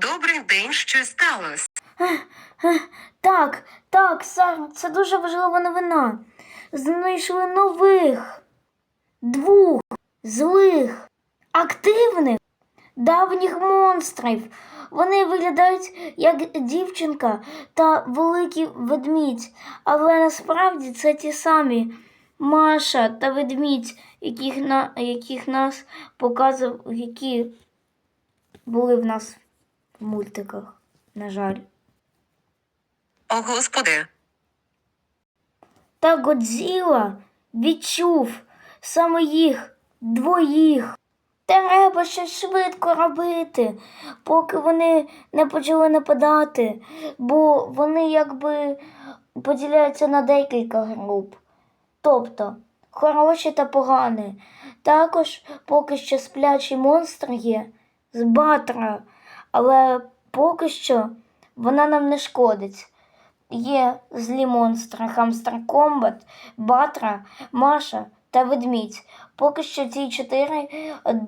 Добрий день, що сталося? Так, так, Сара, це дуже важлива новина. Знайшли нових двох злих, активних, давніх монстрів. Вони виглядають як дівчинка та великий ведмідь, але насправді це ті самі Маша та ведмідь, яких, на, яких нас показував, які були в нас мультиках, на жаль. О, господи, Та Годзіла відчув саме їх двоїх. Треба щось швидко робити, поки вони не почали нападати, бо вони якби поділяються на декілька груп. Тобто хороші та погані. Також поки що сплячий монстр є з Батра, але поки що вона нам не шкодить. Є злі монстри Хамстер Комбат, Батра, Маша та Ведмідь. Поки що ці чотири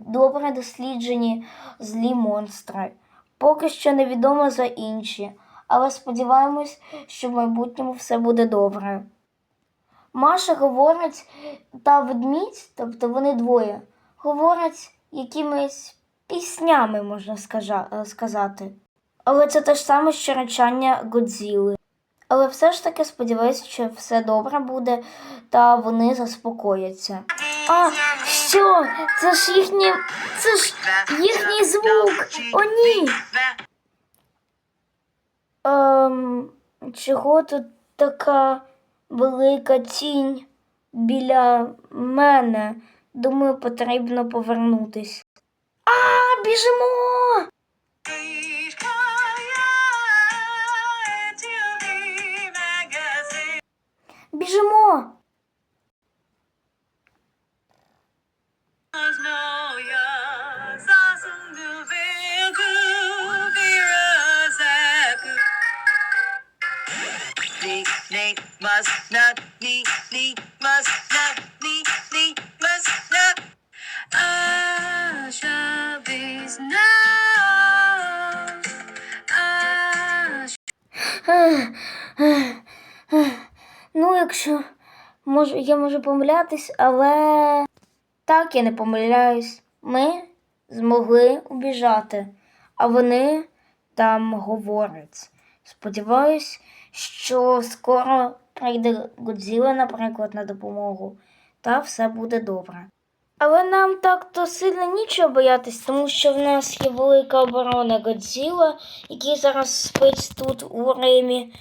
добре досліджені злі монстри. Поки що невідомо за інші, але сподіваємось, що в майбутньому все буде добре. Маша говорить та ведмідь, тобто вони двоє, говорять якимись піснями, можна е, сказати. Але це те ж саме, що речання Годзіли. Але все ж таки сподіваюся, що все добре буде та вони заспокояться. А що? Це ж їхні. Це ж їхній звук. О, ні. Ем, чого тут така велика тінь біля мене? Думаю, потрібно повернутись. А! Біжимо! Можу, я можу помилятись, але так я не помиляюсь. Ми змогли убіжати, а вони там говорять. Сподіваюсь, що скоро прийде Годзіла, наприклад, на допомогу, та все буде добре. Але нам так то сильно нічого боятись, тому що в нас є велика оборона Годзіла, який зараз спить тут у Римі.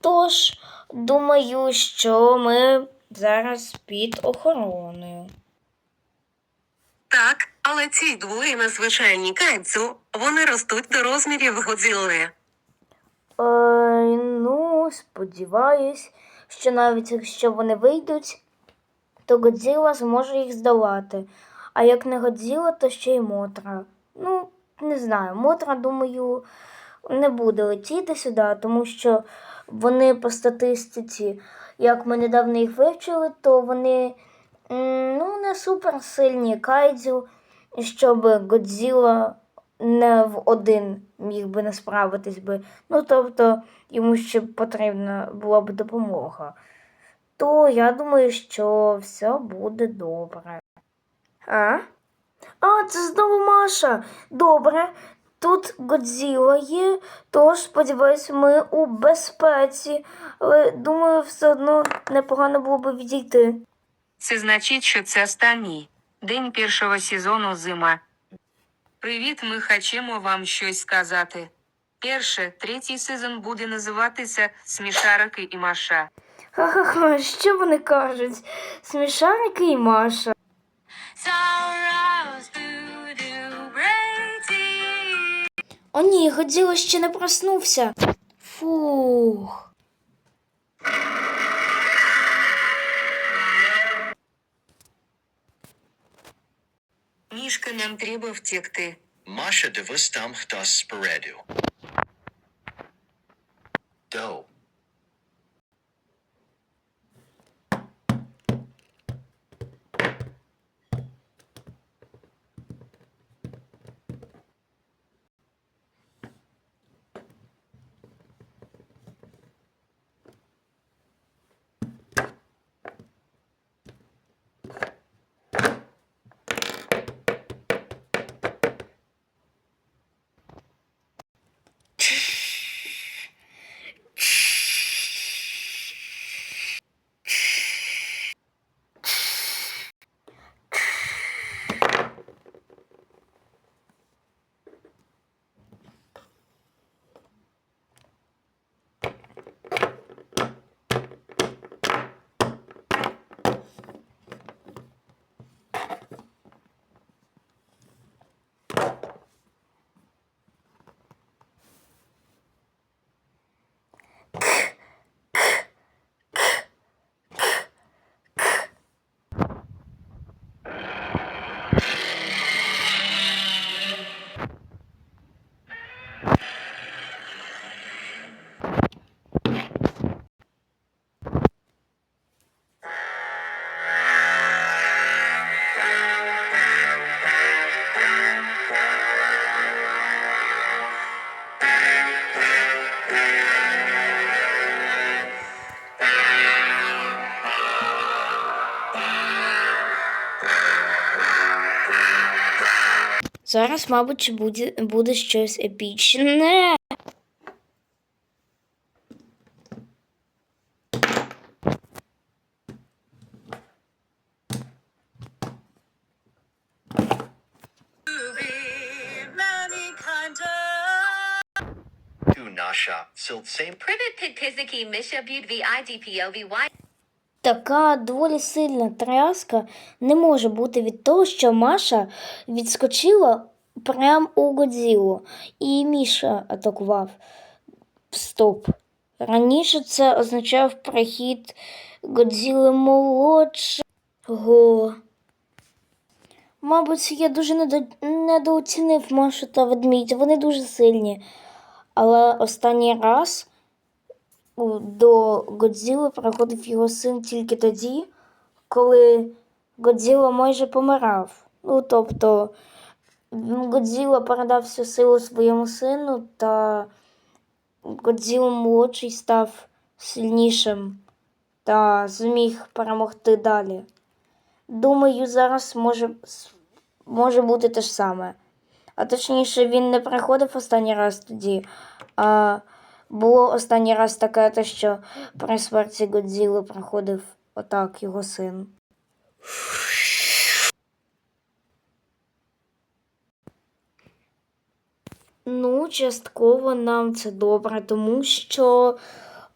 Тож, думаю, що ми зараз під охороною. так, але ці двоє надзвичайні кайдзу, вони ростуть до розмірів Годзілли. Е, ну, сподіваюсь, що навіть якщо вони вийдуть, то Годзіла зможе їх здолати. А як не Годзіла, то ще й Мотра. Ну, не знаю, Мотра, думаю, не буде летіти сюди, тому що вони по статистиці, як ми недавно їх вивчили, то вони ну, не суперсильні кайдзю, щоб Годзіла не в один міг би не справитись би. Ну, тобто йому ще потрібна була б допомога. То я думаю, що все буде добре. А? А, це знову Маша. Добре. Тут Годзіла є, тож, сподіваюсь, ми у безпеці. Але думаю, все одно непогано було б відійти. Це значить, що це останній день першого сезону зима. Привіт, ми хочемо вам щось сказати. Перше, третій сезон буде називатися Смішарики і Маша. Ха-ха-ха, що вони кажуть? Смішарики і Маша. О ні, Годзіла ще не проснувся. Фух. Мішка, нам треба втекти. Маша дивись там хтось спереду. Зараз, мабуть, буде, буде щось епічне. Many kinds of. Tu nasha silt same Privet pit piziki misha bud v idpovy. Така доволі сильна тряска не може бути від того, що Маша відскочила прямо у Годзілу, і Міша атакував. Стоп. Раніше це означав прихід Годзіли молодшого. Мабуть, я дуже недо... недооцінив Машу та ведмідь. Вони дуже сильні. Але останній раз до Годзіли приходив його син тільки тоді, коли Годзіла майже помирав. Ну, тобто Годзіла передав всю силу своєму сину, та Годзіла молодший став сильнішим та зміг перемогти далі. Думаю, зараз може, може бути те ж саме. А точніше, він не приходив останній раз тоді, а було останній раз таке, те, що при смерті Годзіли приходив отак його син. Ну, частково нам це добре, тому що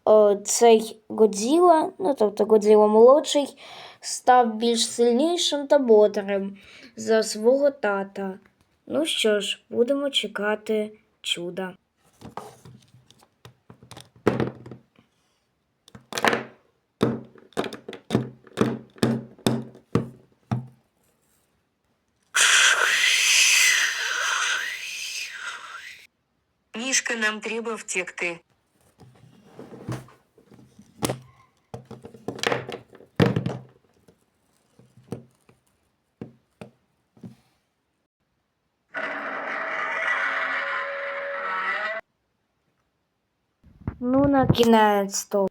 о, цей Годзіла, ну тобто Годзіла молодший, став більш сильнішим та бодрим за свого тата. Ну що ж, будемо чекати чуда. Мішка, нам треба втекти. Ну, на то.